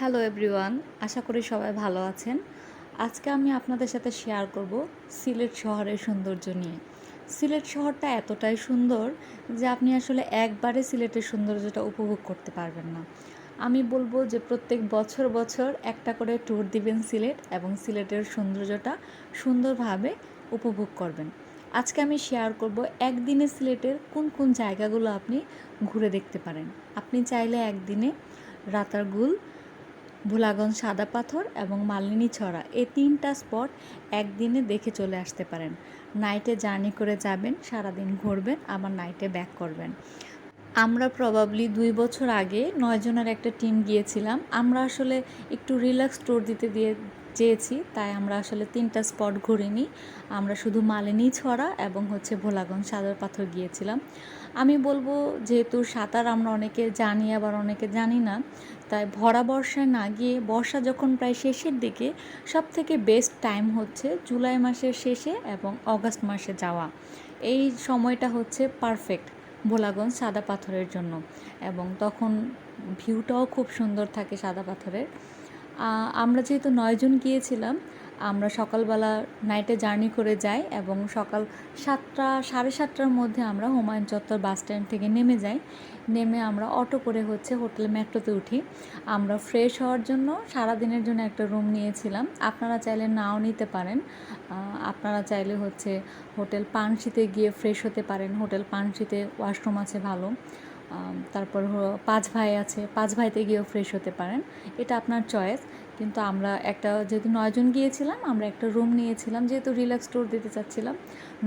Hello everyone, আশা করি সবাই ভালো আছেন। আজকে আমি আপনাদের সাথে শেয়ার করব সিলেট শহরের সৌন্দর্য নিয়ে। সিলেট শহরটা এতটাই সুন্দর যে আপনি আসলে একবারে সিলেটের সৌন্দর্যটা উপভোগ করতে পারবেন না। আমি বলব যে প্রত্যেক বছর বছর একটা করে ট্যুর দিবেন সিলেট এবং সিলেটের সৌন্দর্যটা সুন্দরভাবে উপভোগ করবেন। আজকে আমি শেয়ার করব একদিনে সিলেটের কোন কোন জায়গাগুলো আপনি ঘুরে দেখতে পারেন। আপনি চাইলে একদিনে রাতারগুল ভোলাগঞ্জ সাদা পাথর এবং মালিনী ছড়া এই তিনটা স্পট একদিনে দেখে চলে আসতে পারেন। নাইটে জার্নি করে যাবেন, সারাদিন ঘুরবেন, আবার নাইটে ব্যাক করবেন। আমরা প্রবাবলি দুই বছর আগে নয়জনের একটা টিম গিয়েছিলাম। আমরা আসলে একটু রিল্যাক্স ট্যুর দিতে দিয়ে চেয়েছি, তাই আমরা আসলে তিনটা স্পট ঘুরিনি। আমরা শুধু মালিনী ছড়া এবং হচ্ছে ভোলাগঞ্জ সাদর পাথর গিয়েছিলাম। আমি বলব যেহেতু সাঁতার আমরা অনেকে জানি, আবার অনেকে জানি না, তাই ভরা বর্ষায় না গিয়ে বর্ষা যখন প্রায় শেষের দিকে সব থেকে বেস্ট টাইম হচ্ছে জুলাই মাসের শেষে এবং অগাস্ট মাসে যাওয়া। এই সময়টা হচ্ছে পারফেক্ট ভোলাগঞ্জ সাদা পাথরের জন্য এবং তখন ভিউটাও খুব সুন্দর থাকে সাদা পাথরের। আমরা যেহেতু নয়জন গিয়েছিলাম, আমরা সকালবেলা নাইটে জার্নি করে যাই এবং সকাল সাতটা, সাড়ে সাতটার মধ্যে আমরা হুমায়ুন চত্বর বাস স্ট্যান্ড থেকে নেমে যাই। নেমে আমরা অটো করে হচ্ছে হোটেল মেট্রোতে উঠি। আমরা ফ্রেশ হওয়ার জন্য সারা দিনের জন্য একটা রুম নিয়েছিলাম। আপনারা চাইলে নাও নিতে পারেন। আপনারা চাইলে হচ্ছে হোটেল পানশিতে গিয়ে ফ্রেশ হতে পারেন। হোটেল পানশিতে ওয়াশরুম আছে ভালো। তারপর পাঁচ ভাই আছে, পাঁচ ভাইতে গিয়েও ফ্রেশ হতে পারেন। এটা আপনার চয়েস কিন্তু আমরা একটা যেহেতু নয়জন গিয়েছিলাম, আমরা একটা রুম নিয়েছিলাম, যেহেতু রিল্যাক্স ট্যুর দিতে চাচ্ছিলাম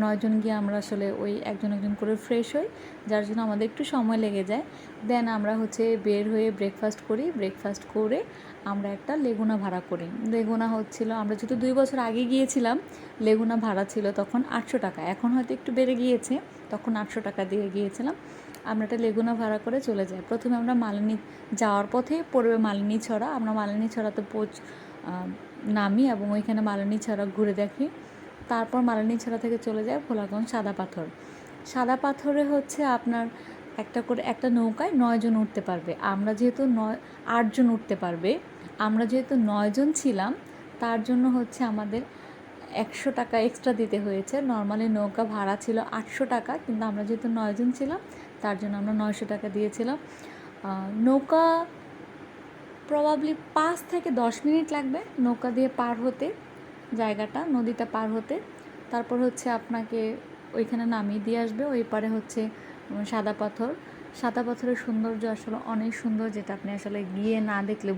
নয়জন গিয়ে আমরা আসলে ওই একজন একজন করে ফ্রেশ হই, যার জন্য আমাদের একটু সময় লেগে যায়। দেন আমরা হচ্ছে বের হয়ে ব্রেকফাস্ট করি ব্রেকফাস্ট করে আমরা একটা লেগুনা ভাড়া করি। লেগুনা হচ্ছিল, আমরা যেহেতু দুই বছর আগে গিয়েছিলাম লেগুনা ভাড়া ছিল তখন আটশো টাকা, এখন হয়তো একটু বেড়ে গিয়েছে। তখন আটশো টাকা দিয়ে গিয়েছিলাম। আমরা একটা লেগুনা ভাড়া করে চলে যাই। প্রথমে আমরা মালিনী যাওয়ার পথে পড়বে মালিনী ছড়া। আমরা মালিনী ছড়াতে পৌঁছ নামি এবং ওইখানে মালিনী ছড়া ঘুরে দেখি। তারপর মালিনী ছড়া থেকে চলে যায় ভোলাগঞ্জ সাদা পাথর। সাদা পাথরে হচ্ছে আপনার একটা করে, একটা নৌকায় নয়জন উঠতে পারবে। আমরা যেহেতু নয়, আটজন উঠতে পারবে। আমরা যেহেতু নয়জন ছিলাম, তার জন্য হচ্ছে আমাদের একশো টাকা এক্সট্রা দিতে হয়েছে। নর্মালি নৌকা ভাড়া ছিল আটশো টাকা, কিন্তু আমরা যেহেতু নয়জন ছিলাম, তার জন্য আমরা নয়শো টাকা দিয়েছিলাম। নৌকা প্রবাবলি পাঁচ থেকে দশ মিনিট লাগবে নৌকা দিয়ে পার হতে, জায়গাটা, নদীটা পার হতে। তারপর হচ্ছে আপনাকে ওইখানে নামিয়ে দিয়ে আসবে, ওই পারে হচ্ছে সাদা পাথর। সাদা পাথরের সৌন্দর্য আসলে অনেক সুন্দর, যেটা আপনি আসলে গিয়ে না দেখলে